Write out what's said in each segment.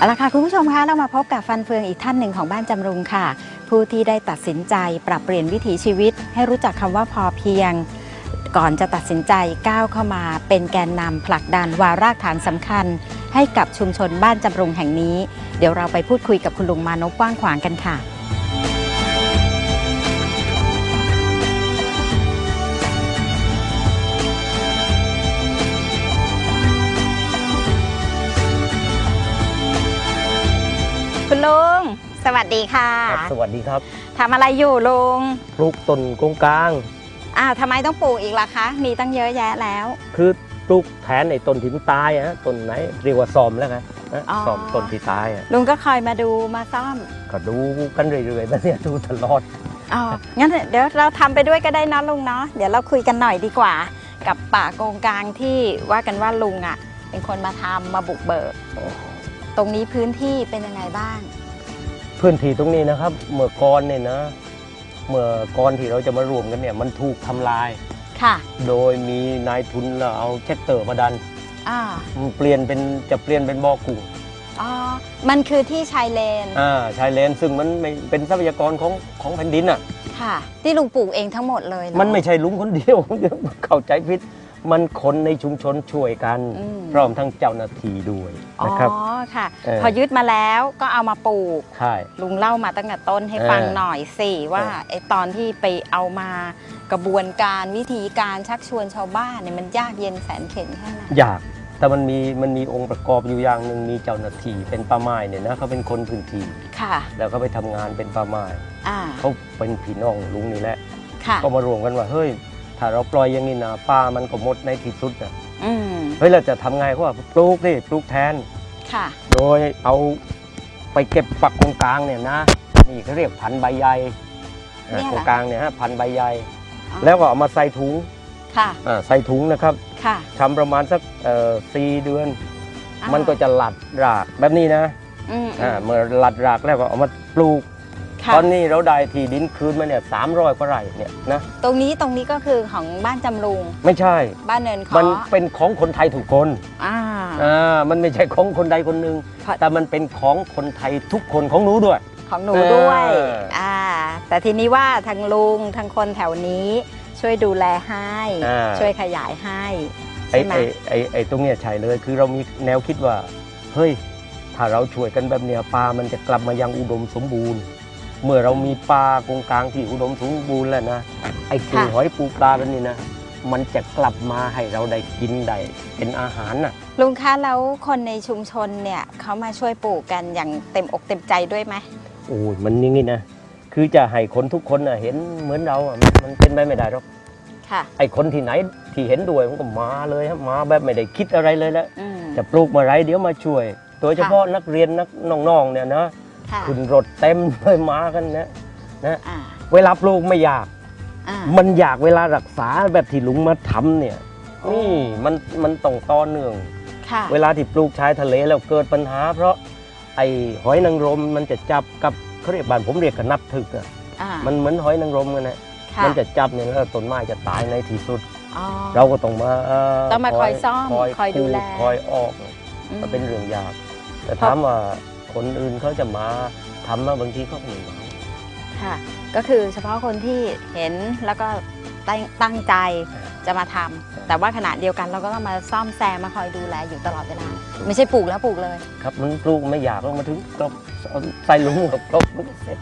เอาละค่ะคุณผู้ชมคะเรามาพบกับฟันเฟืองอีกท่านหนึ่งของบ้านจำรุงค่ะ ผู้ที่ได้ตัดสินใจปรับเปลี่ยนวิถีชีวิต ให้รู้จักคำว่าพอเพียง ก่อนจะตัดสินใจก้าวเข้ามาเป็นแกนนำผลักดันวารากฐานสำคัญ ให้กับชุมชนบ้านจำรุงแห่งนี้ เดี๋ยวเราไปพูดคุยกับคุณลุงมานพกว้างขวางกันค่ะ คุณลุง สวัสดีค่ะครับสวัสดีครับทำอะไรอยู่ลุง ปลูกต้นกงกลาง อ้าวทำไมต้องปลูกอีกล่ะคะ มีตั้งเยอะแยะแล้ว คือปลูกแทนไอ้ต้นที่มันตายอะฮะต้นไหนเรียกว่าซอมแล้วนะนะอ๋อ ซอมต้นที่ตายอะลุงก็คอยมาดูมาซ่อม ก็ดูกันเรื่อยๆแบบเนี้ยดูตลอด อ๋อ งั้นเดี๋ยวเราทำไปด้วยก็ได้นะลุงเนาะ เดี๋ยวเราคุยกันหน่อยดีกว่า กับป่าโกงกลางที่ว่ากันว่าลุงอะ เป็นคนมาทำมาบุกเบิก ตรงนี้พื้นที่เป็นยังไงบ้าง พื้นที่ตรงนี้นะครับ เมื่อก่อนเนี่ยนะ เมื่อก่อนที่เราจะมารวมกันเนี่ยมันถูกทำลาย ค่ะ โดยมีนายทุนเราเอาเช็ดเตอร์มาดันอ่ามันเปลี่ยนเป็นจะเปลี่ยนเป็นบ่อกุ้งอ๋อ มันคือที่ชายเลน อ่าชายเลนซึ่งมันไม่เป็นทรัพยากรของของแผ่นดินอะ ค่ะ ที่ลุงปลูกเองทั้งหมดเลยเอะมันไม่ใช่ลุงคนเดียว เข้าใจผิด มันคนในชุมชนช่วยกัน อืม พร้อมทั้งเจ้าหน้าที่ด้วยอ๋อนะครับ ค่ะ เออ พอยึดมาแล้วก็เอามาปลูก ใช่ ลุงเล่ามาตั้งแต่ต้นให้เออฟังหน่อยสิว่าเออ ไอ้ตอนที่ไปเอามากระบวนการวิธีการชักชวนชาวบ้านเนี่ยมันยากเย็นแสนเข็ญแค่ไหนอยาก แต่มันมีมันมีองค์ประกอบอยู่อย่างหนึ่งมีเจ้าหน้าที่เป็นป้าไม้เนี่ยนะเขาเป็นคนพื้นที่ค่ะ แล้วเขาไปทำงานเป็นป้าไม้อ่าเขาเป็นพี่น้องลุงนี่แหละ ค่ะ ก็มารวมกันว่าเฮ้ย ถ้าเราปล่อยอย่างนี้นะป้ามันก็หมดในที่สุดนะอืมเฮ้ยเราจะทำไงเขาว่าปลูกดิปลูกแทน ค่ะ โดยเอาไปเก็บฝักตรงกลางเนี่ยนะนี่เขาเรียกพันธุ์ใบใหญ่อ่าเนี่ยเหรอ ตรงกลางเนี่ยฮะพันธุ์ใบใหญ่อ๋อแล้วก็เอามาใส่ถุงค่ะ อ่าใส่ถุงนะครับค่ะทำประมาณสักเอ่อสี่เดือน อ่ามันก็จะหลัดรากแบบนี้นะอืมอ่าเมื่อหลัดรากแล้วก็เอามาปลูกค่ะ ตอนนี้เราได้ที่ดินคืนมาเนี่ยสามร้อยกว่าไร่เนี่ยนะตรงนี้ตรงนี้ก็คือของบ้านจำรุง ไม่ใช่ บ้านเนินมันเคาะเป็นของคนไทยทุกคนอ่าอ่ามันไม่ใช่ของคนใดคนหนึ่งเพราะแต่มันเป็นของคนไทยทุกคนของหนูด้วย ของหนูด้วยเอออ่อ่าแต่ทีนี้ว่าทางลุงทางคนแถวนี้ช่วยดูแลให้อ่าช่วยขยายให้ไอ้ใช่ไหมไอ้ไอ้ไอ้ตรงเนี้ยใช่เลยคือเรามีแนวคิดว่า เฮ้ย ถ้าเราช่วยกันแบบเนี้ยปลามันจะกลับมายังอุดมสมบูรณ์ เมื่อเรามีปลากงกลางที่อุดมสมบูรณ์แล้วนะไอ้กุ้งหอยปูปลาแบบนี้นะมันจะกลับมาให้เราได้กินได้เป็นอาหารน่ะลุงคะแล้วคนในชุมชนเนี่ยเขามาช่วยปลูกกันอย่างเต็มอกเต็มใจด้วยไหมโอ้ยมันอย่างนี้นะคือจะให้คนทุกคนน่ะเห็นเหมือนเราอะมันมันเป็นไปไม่ได้หรอกค่ะไอ้คนที่ไหนที่เห็นด้วยมันก็มาเลยฮะมาแบบไม่ได้คิดอะไรเลยแหละอืมจะปลูกเมื่อไรเดี๋ยวมาช่วย โดยเฉพาะนักเรียนนักน้องๆเนี่ยนะค่ะ ขึ้นรถเต็มเลยมากันนะอ่าเวลาปลูกไม่ยากอ่ามันอยากเวลารักษาแบบที่ลุงมาทำเนี่ยโอ้นี่มันมันต้องต่อเนื่องค่ะเวลาที่ปลูกชายทะเลแล้วเกิดปัญหา เพราะไอ้หอยนางรมมันจะจับกับเขาเรียกบ้านผมเรียกกันนับถึกอะอ่ามันเหมือนหอยนางรมกันนะค่ะมันจะจับเนี่ยแล้วต้นไม้จะตายในที่สุดอ๋อเราก็ต้องมาเต้องมาคอยซ่อมคอยดูแลคอยออกอืมมันเป็นเรื่องยากแต่เพราะถามว่า คนอื่นเขาจะมาทำมาบางทีเขาก็ไม่มาค่ะ ก็คือเฉพาะคนที่เห็นแล้วก็ตั้งตั้งใจจะมาทำแต่ว่าขณะเดียวกันเราก็ต้องมาซ่อมแซมมาคอยดูแลอยู่ตลอดเวลา ไม่ใช่ปลูกแล้วปลูกเลย ครับมันปลูกไม่อยากแล้วมาถึงกรอบใส่ลุงกับกรอบมันก็เสร็จ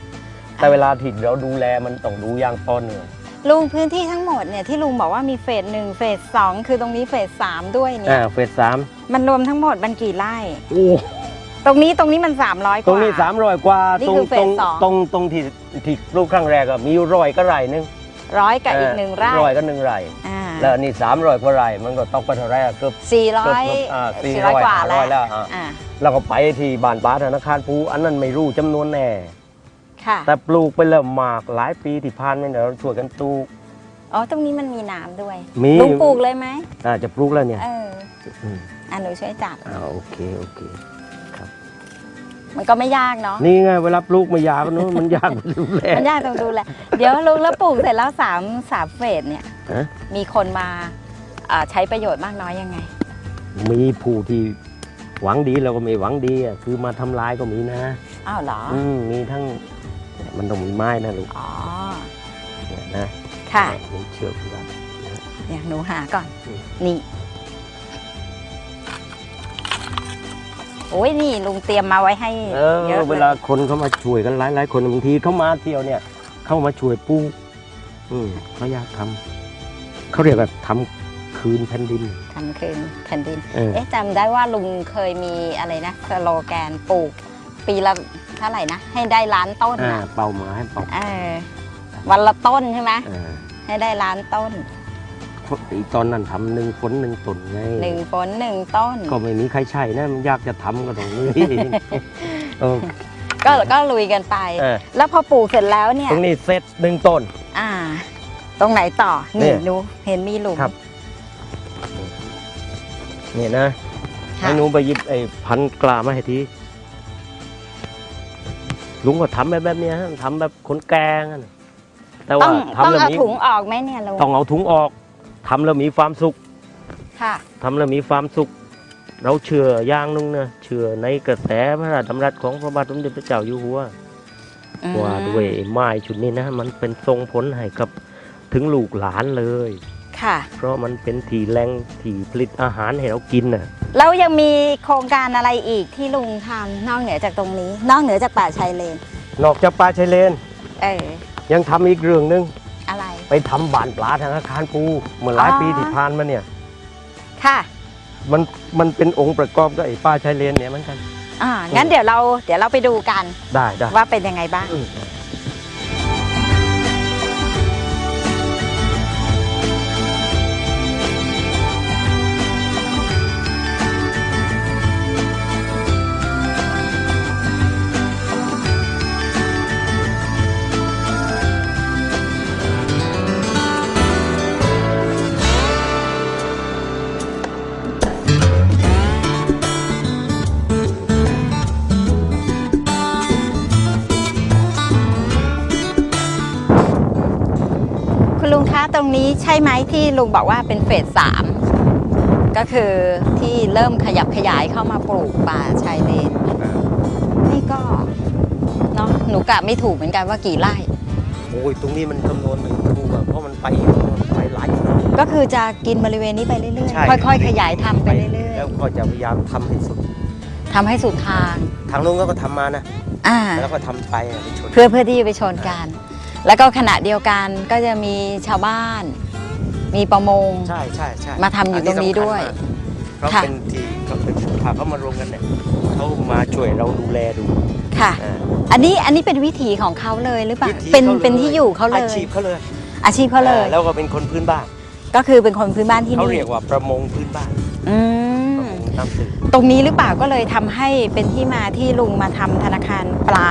แต่เวลาที่เราดูแลมันต้องดูอย่างต่อเนื่อง ลุงพื้นที่ทั้งหมดเนี่ยที่ลุงบอกว่ามีเฟสหนึ่งเฟสสองคือตรงนี้เฟสสามด้วยเนี่อ่ายเฟสสามมันรวมทั้งหมดมันกี่ไร่ โอ้ ตรงนี้ตรงนี้มัน 300กว่า ตรงนี้สามร้อยกว่านี่ตรงคือเฟตสรงสอง ตรงตรงที่ที่ปลูกครั้งแรกอะมีอยู่ร้อยก็ไร่หนึงร้อยกับอีกหนึ่งไร่ร้อยก็หนึ่งไร่ อ่าแล้วอันนี่สามร้อยกว่าไร่มันก็ตกไปเท่าไหรอะเกือบ สี่ร้เกืออบยเกือบอ่าสี่สี่ร้ร้ออยยกว่าห้าร้แล้อวยแล้วอะ อ่าเราก็ไปที่บ้านป้าธนาคารปูอันนั้นไม่รู้จำนวนแน่ ค่ะแต่ปลูกไปแล้วหมากหลายปีที่ผ่านมาเนี่ยเราช่วยกันปลูก อ๋อตรงนี้มันมีน้ำด้วยมี ลุงปลูกเลยไหมอ่าจะปลูกแล้วเนี่ยเออมอะหนูช่วยจัดอ่าโอเคโอเค มันก็ไม่ยากเนาะนี่ไงเวลาปลูกไม่ยากนู้นมันยากไปดูแลมันยากตรงดูแลเดี๋ยวลุงแล้วปลูกเสร็จแล้วสามสามเฟสเนี่ยฮะมีคนมาอ่าใช้ประโยชน์มากน้อยยังไง มีผู้ที่หวังดีเราก็ไม่หวังดีอะคือมาทำลายก็มีนะอ้าวเหรออืมมีทั้งเนี่ยมันต้องมีไม้นะลูกอ๋อเนี่ยนะค่ะมีเชือกด้วยเดี๋ยวหนูหาก่อนอืมนี่ โอ้ยนี่ลุงเตรียมมาไว้ให้เออเยอะเวเลลายคนเขามาช่วยกันหลายหลายๆคนบางทีเขามาเที่ยวเนี่ย เข้ามาช่วยปลูกอืมเขาอยากทำเขาเรียกว่าทำคืนแผ่นดิน ทำคืนแผ่นดิน เออเอ๊ะจำได้ว่าลุงเคยมีอะไรนะสโลแกนปลูก ปีละเท่าไหร่นะ ให้ได้ล้านต้นอ่านะเป่าหมาให้เป่าเออวันละต้นใช่ไหมเออให้ได้ล้านต้นอี ตอนนั้นทำหนึ่งฝนหนึ่งตนไงหนึ่งฝนหนึ่งต้น ก็ไม่มีใครใช่นะมันยากจะทำก็ตรงนี้ เออ ก็ก็ลุยกันไป เออ แล้วพอปลูกเสร็จแล้วเนี่ย ตรงนี้เซตหนึ่งต้น อ่า ตรงไหนต่อ เนี่นี่ยหนูเห็นมีหลุมครับเนี่ยนะค่ะให้หนูไปหยิบไอ้พันกล้ามาให้ทีลุงก็ทำแบบแบบเนี้ยฮะทำแบบคนแกงอะนะแต่ต้ว่าองทำต้องแล้วเอามีถุงออกไหมเนี่ยลุงต้องเอาถุงออก ทำแล้วมีความสุขค่ะ ทำแล้วมีความสุข เราเชื่ออย่างหนึงนะเชื่อในกระแสพระราชดำรัสของพระบาทสมเด็จพระเจ้าอยู่หัวอืมว่าด้วยไม้ชุดนี้นะ มันเป็นทรงผลให้กับถึงลูกหลานเลยค่ะ เพราะมันเป็นที่แหล่งที่ผลิตอาหารให้เรากินน่ะแล้วยังมีโครงการอะไรอีกที่ลุงทำนอกเหนือจากตรงนี้ นอกเหนือจากป่าชายเลน นอกจากปลาชายเลน เออยังทำอีกเรื่องหนึงอะ ไรไปทำบ้านปลาทางอาคารปูเมื่อหลายอ๋อปีที่ผ่านมาเนี่ย ค่ะ มันมันเป็นองค์ประกอบกับไอ้ปลาชายเลนเนี่ยเหมือนกัน อ่า งั้นเดี๋ยวเราเดี๋ยวเราไปดูกัน ได้ได้ว่าเป็นยังไงบ้าง คุณลุงคะตรงนี้ใช่ไหมที่ลุงบอกว่าเป็นเฟสสามก็คือที่เริ่มขยับขยายเข้ามาปลูกป่าชายเลน นี่ก็เนาะหนูกะไม่ถูกเหมือนกันว่ากี่ไร่ โอ้ยตรงนี้มันคำนวณไม่ถูกอะเพราะมันไปไปหลายนะก็คือจะกินบริเวณนี้ไปเรื่อยใช่ๆค่อยๆ ขยายทำไปเรื่อยแล้วก็จะพยายามทำให้สุดๆทำให้สุดทาง ทางนู้นก็ทำมานะ อ่า แล้วก็ทำไปอะไปชนเพื่อเพื่อที่จะไปชนกัน แล้วก็ขณะเดียวกันก็จะมีชาวบ้าน มีประมง ใช่ใช่ใช่มาทำอยู่ตรงนี้ด้วยเพราะค่ะเป็นที่เขาเป็นพาเขามารวมกันเนี่ยเขามาช่วยเราดูแลดูค่ะอ่าอันนี้อันนี้เป็นวิถีของเขาเลยหรือเปล่าวิถีเป็นขาลเป็นที่อยู่เขาเลยอาชีพเขาเลย อาชีพเขาเลยอ่แล้วก็เป็นคนพื้นบ้าน ก็คือเป็นคนพื้นบ้านที่เขานี่เรียกว่าประมงพื้นบ้านอืประมมงน้ำตื้นต รงนี้หรือเปล่าก็เลยทำให้เป็นที่มาที่ลุงมาทำธนาคารปลา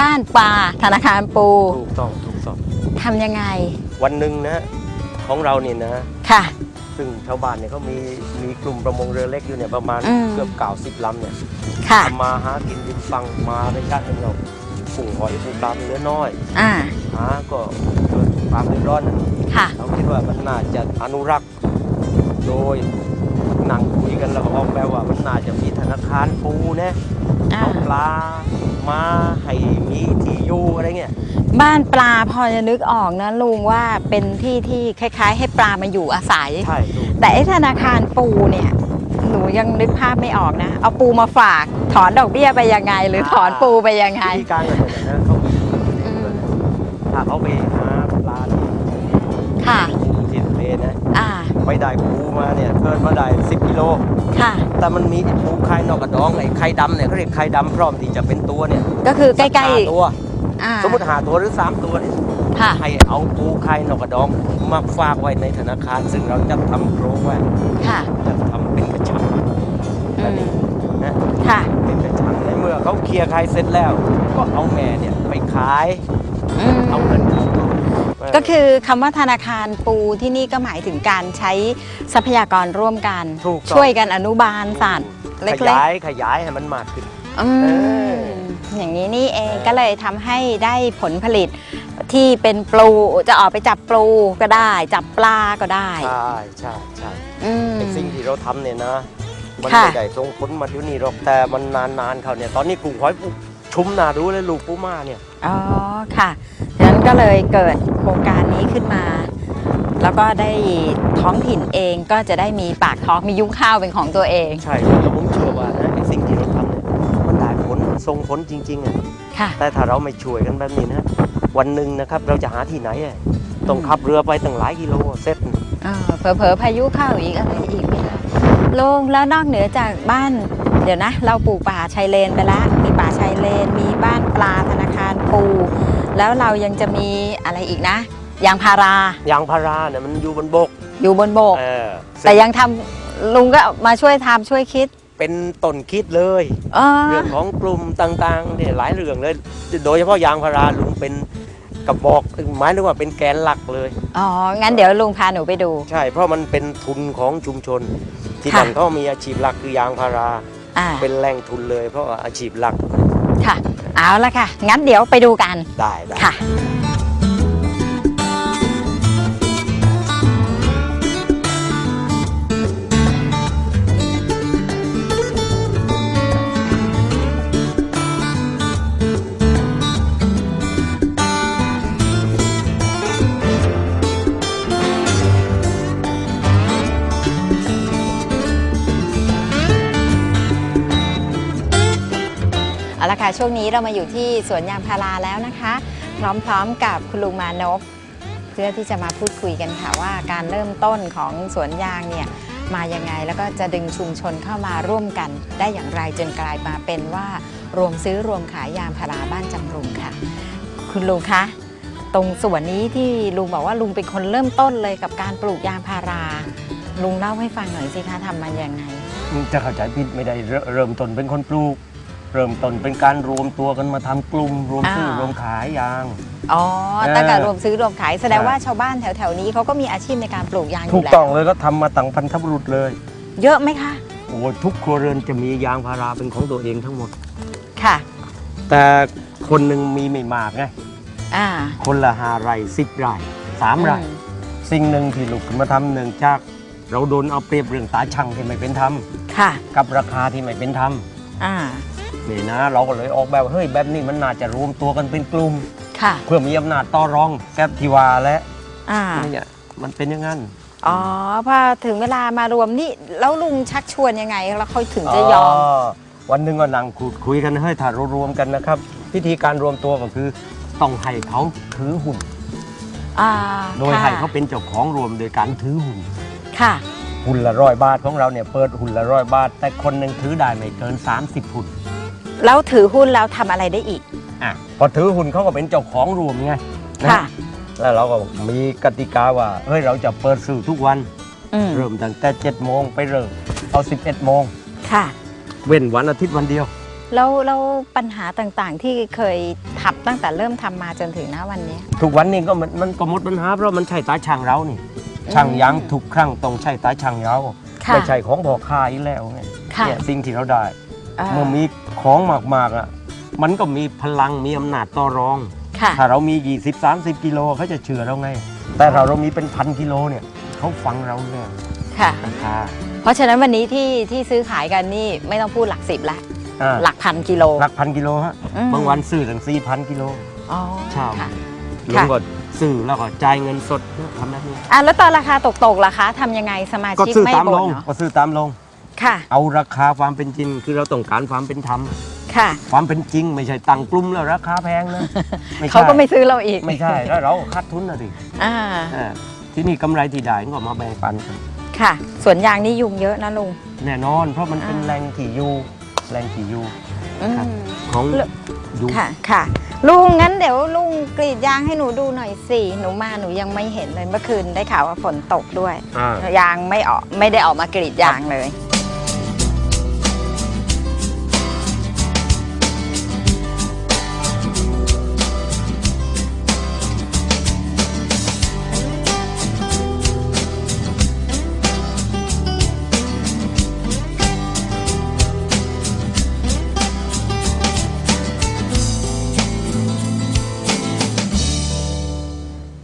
บ้านปลาธนาคารปูถูกต้องถูกต้องทำยังไง วันหนึ่งนะของเราเนี่ยนะค่ะ ซึ่งชาวบ้านเนี่ยเขามีมีกลุ่มประมงเรือเล็กอยู่เนี่ยประมาณอืมเกือบเก่าสิบลำเนี่ยค่ะทำมาหากินริมฟังมาไปชาติหนึ่งเรากุ้งหอยปูปลาเนื้อน้อยอ่าหาก็เกิดความเดือดร้อนนะค่ะเราคิดว่ามันน่าจะอนุรักษ์โดยนั่งคุย กันแล้วก็ออกแบบว่ามันน่าจะมีธนาคารปูนะอ่าเอาปลามาให้มีที่อยู่อะไรเงี้ยบ้านปลาพอจะนึกออกนะลุงว่าเป็นที่ที่คล้าย ๆ ให้ปลามาอยู่อาศัย ใช่ถูกแต่ไอ้ธนาคารปูเนี่ย หนูยังนึกภาพไม่ออกนะ เอาปูมาฝากถอนดอกเบี้ยไปยังไง หรือถอนปูไปยังไง วิธีการก็เหมือนกันนะเขามีอืม ถ้าเขาไปหาปลาที่ ค่ะ ที่ทะเลนะ อ่า ไปได้ปูมาเนี่ยเกินมาได้ 10กิโลค่ะ แต่มันมีไอ้ปูไข่นอกกระดองไอ้ไข่ดำเนี่ยเขาเรียกไข่ดำพร้อมที่จะเป็นตัวเนี่ยก็คือใกล้ห้าตัวๆอ่าสมมติหาตัวหรือสามตัวเนี่ยค่ะให้เอาปูไข่นอกกระดองมาฝากไว้ในธนาคาร ซึ่งเราจะทำโครงไว้ค่ะจะทำเป็นกระชังอืมนะค่ะเป็นกระชังในเมื่อเขาเคลียร์ไข่เสร็จแล้ว ก็เอาแม่เนี่ยไปขาย อืมเอาเงิน ก็คือคำว่าธนาคารปูที่นี่ก็หมายถึงการใช้ทรัพยากรร่วมกัน ถูกต้อง ช่วยกันอนุบาลสัตว์เล็ขกยายขยายให้มันมากขึ้น ๆอืเอมออย่างนี้นี่เองเออก็เลยทำให้ได้ผลผลิตที่เป็นปลูจะออกไปจับปลูก็ได้ จับปลาก็ได้ใช่ใช่ใช่อืม ไอ้สิ่งที่เราทำเนี่ยนะ มันค่ะ ไม่ได้ส่งผลมาเดี๋ยวนี้หรอกแต่มันนานๆเขาเนี่ยตอนนี้ปลูกหอยปลูก ชุมนาดูเลยลูกปูมาเนี่ยอ๋อค่ะฉะนั้นก็เลยเกิดโครงการนี้ขึ้นมา แล้วก็ได้ท้องถิ่นเองก็จะได้มีปากท้องมียุ้งข้าวเป็นของตัวเอง ใช่ครับแล้วผมเชื่อว่านะไอ้สิ่งที่เราทำเนี่ยมันได้ผลมันส่งผลจริงๆอะค่ะ แต่ถ้าเราไม่ช่วยกันแบบนี้นะวันหนึ่งนะครับเราจะหาที่ไหนอะต้องขับเรือไปตั้งหลายกิโลเสร็จเผลอเผลอๆพายุเข้าอีกอะไรอีกไม่ได้ลุงแล้วนอกเหนือจากบ้าน เดี๋ยวนะ เราปลูกป่าชายเลนไปแล้วมีป่าชายเลน มีบ้านปลาธนาคารปู แล้วเรายังจะมีอะไรอีกนะ ยางพารา ยางพาราเนี่ยมันอยู่บนบกอยู่บนโบก เออแต่ยังทำลุงก็มาช่วยทำช่วยคิด เป็นต้นคิดเลย เออเรื่องของกลุ่มต่างๆเนี่ยหลายเรื่องเลย โดยเฉพาะยางพาราลุงเป็นกระบอกหมายถึงว่าเป็นแกนหลักเลย อ๋อ งั้นเดี๋ยวลุงพาหนูไปดู ใช่ เพราะมันเป็นทุนของชุมชน ที่ค่ะ นั่นเขามีอาชีพหลักคือยางพารา อ่า เป็นแหล่งทุนเลย เพราะว่าอาชีพหลัก ค่ะ เอาละค่ะ งั้นเดี๋ยวไปดูกัน ได้ได้ ค่ะ ละค่ะช่วงนี้เรามาอยู่ที่สวนยางพาราแล้วนะคะ พร้อมๆกับคุณลุงมานพเพื่อที่จะมาพูดคุยกันค่ะว่าการเริ่มต้นของสวนยางเนี่ยมายังไงแล้วก็จะดึงชุมชนเข้ามาร่วมกันได้อย่างไรจนกลายมาเป็นว่ารวมซื้อรวมขายยางพาราบ้านจำรุงค่ะ คุณลุงคะตรงสวนนี้ที่ลุงบอกว่าลุงเป็นคนเริ่มต้นเลยกับการปลูกยางพารา ลุงเล่าให้ฟังหน่อยสิคะทำมันยังไง จะเข้าใจผิดไม่ได้เริ่มเริ่มต้นเป็นคนปลูก เริ่มต้นเป็นการรวมตัวกันมาทำกลุ่มรวมซื้ออ่าร รวมขายยาง อ๋อเออตั้งแต่รวมซื้อรวมขายแสดงใช่ว่าชาวบ้านแถวๆนี้เขาก็มีอาชีพในการปลูกยางอถูยู่กแล้วต้องเลยก็ทำมาตั้งพันธบุรุษเลย เยอะไหมคะโอ้ทุกครัวเรือนจะมียางพาราเป็นของตัวเองทั้งหมด ค่ะ แต่คนหนึ่งมีไม่มากไงอ่าคนละห้าไร่สิบไร่สามไร่ อืมสิ่งหนึ่งที่ลูกขึ้นมาทำหนึ่งจาก เราโดนเอาเปรียบเรื่องตาช่างที่ไม่เป็นธรรมค่ะ กับราคาที่ไม่เป็นธรรมอ่า นี่นะ เราก็เลยออกแบบว่าเฮ้ยแบบนี้มันน่าจะรวมตัวกันเป็นกลุ่ม ค่ะ เพื่อมีอำนาจต่อรองแกบทิวาและอ่า เนี่ยมันเป็นอย่างนั้น อ๋อพอถึงเวลามารวมนี่แล้วลุงชักชวนยังไง แล้วเขาถึงจะยอม วันหนึ่งก็นั่งคุยคุยกันเฮ้ยถ้าเรารวมกันนะครับพิธีการรวมตัวก็คือต้องให้เขาถือหุ้นอ่าโดยค่ะให้เขาเป็นเจ้าของรวมโดยการถือหุ้นค่ะ หุ้นละร้อยบาทของเราเนี่ยเปิดหุ้นละร้อยบาท แต่คนหนึ่งถือได้ไม่เกิน 30หุ้น แล้วถือหุ้นแล้วทำอะไรได้อีก อะพอถือหุ้นเขาก็เป็นเจ้าของรวมไงนะค่ะ แล้วเราก็มีกติกาว่าเฮ้ยเราจะเปิดสื่อทุกวัน อืมเริ่มตั้งแต่7โมงไปเริ่มเอา 11โมงค่ะ เว้นวันอาทิตย์วันเดียว แล้วแล้วปัญหาต่างๆที่เคยทับตั้งแต่เริ่มทำมาจนถึงณวันนี้ทุกวันนี้ก็มันมันก็หมดปัญหาเพราะมันใช่ตาช่างเรานี่ช่างยางทุกครั้งต้องใช่ตาช่างเราค่ะ ไม่ใช่ของพ่อค้าอีกแล้วไงค่ะ เนี่ยสิ่งที่เราได้ อ่า เมื่อมีของมากๆอะมันก็มีพลังมีอำนาจต่อรอง ค่ะ ถ้าเรามี20 30กิโลเขาจะเชื่อเราไง แต่ถ้าเรามีเป็นพันกิโลเนี่ยเขาฟังเราเนี่ยค่ะ ราคาเพราะฉะนั้นวันนี้ที่ที่ซื้อขายกันนี่ไม่ต้องพูดหลักสิบละ อ่าหลักพันกิโลหลักพันกิโลฮะอืมบางวันซื้อถึง4,000กิโล อ๋อเช่า ค่ะ ลุงก็ซื้อแล้วก็จ่ายเงินสดทำแบบนี้อะแล้วตอนราคาตกๆล่ะคะทำยังไงสมาก็ชิกซื้อไม่ตามบ่ลนงเนาะก็ซื้อตามลง ค่ะ เอาราคาความเป็นจริง คือเราต้องการความเป็นธรรม ค่ะ ความเป็นจริงไม่ใช่ตั้งกลุ่มแล้วราคาแพงนะใช่เขาก็ไม่ซื้อเราอีกไม่ใช่แล้วเราขาดทุนนะดิอ่าอ่าที่นี่กำไรที่ได้ก็มาแบ่งปันกันค่ะ สวนยางนี่ยุงเยอะนะลุง แน่นอน เพราะมันเป็นอ่า แรงที่อยู่แรงที่อยู่อืมครับของแล้วยุงค่ะค่ะ ลุงงั้นเดี๋ยวลุงกรีดยางให้หนูดูหน่อยสิหนูมาหนูยังไม่เห็นเลยเมื่อคืนได้ข่าวว่าฝนตกด้วย อ่ายางไม่ออกไม่ได้ออกมากรีดยางเลย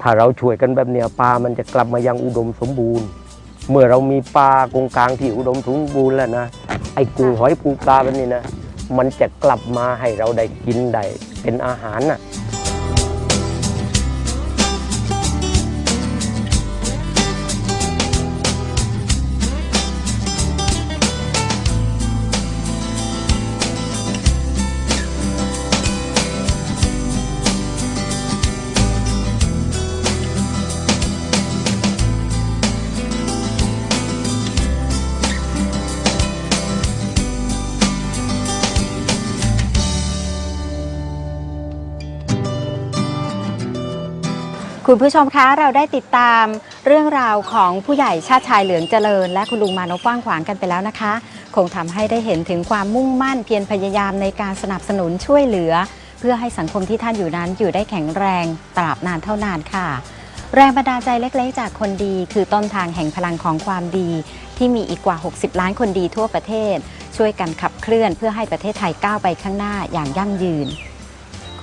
ถ้าเราช่วยกันแบบเนี้ยปลามันจะกลับมายังอุดมสมบูรณ์ เมื่อเรามีปลากงกลางที่อุดมสมบูรณ์แล้วนะไอ้กุ้งหอยปูปลาแบบนี้นะมันจะกลับมาให้เราได้กินได้เป็นอาหารน่ะ คุณผู้ชมคะเราได้ติดตามเรื่องราวของผู้ใหญ่ชาติชายเหลืองเจริญ และคุณลุงมานพกว้างขวางกันไปแล้วนะคะ คงทำให้ได้เห็นถึงความมุ่งมั่นเพียรพยายามในการสนับสนุนช่วยเหลือ เพื่อให้สังคมที่ท่านอยู่นั้นอยู่ได้แข็งแรงตราบนานเท่านานค่ะ แรงบันดาลใจเล็กๆ จากคนดี คือต้นทางแห่งพลังของความดี ที่มีอีกกว่า 60 ล้านคนดีทั่วประเทศ ช่วยกันขับเคลื่อนเพื่อให้ประเทศไทยก้าวไปข้างหน้าอย่างยั่งยืน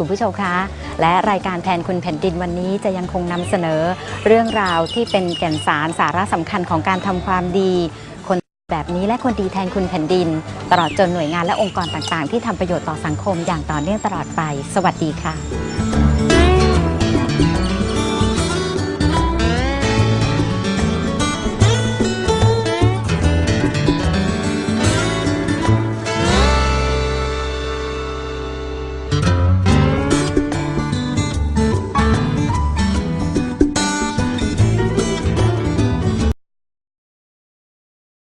คุณผู้ชมคะ และรายการแทนคุณแผ่นดินวันนี้จะยังคงนำเสนอ เรื่องราวที่เป็นแก่นสารสาระสำคัญของการทำความดี คนแบบนี้และคนดีแทนคุณแผ่นดิน ตลอดจนหน่วยงานและองค์กรต่างๆ ที่ทำประโยชน์ต่อสังคมอย่างต่อเนื่องตลอดไป สวัสดีค่ะ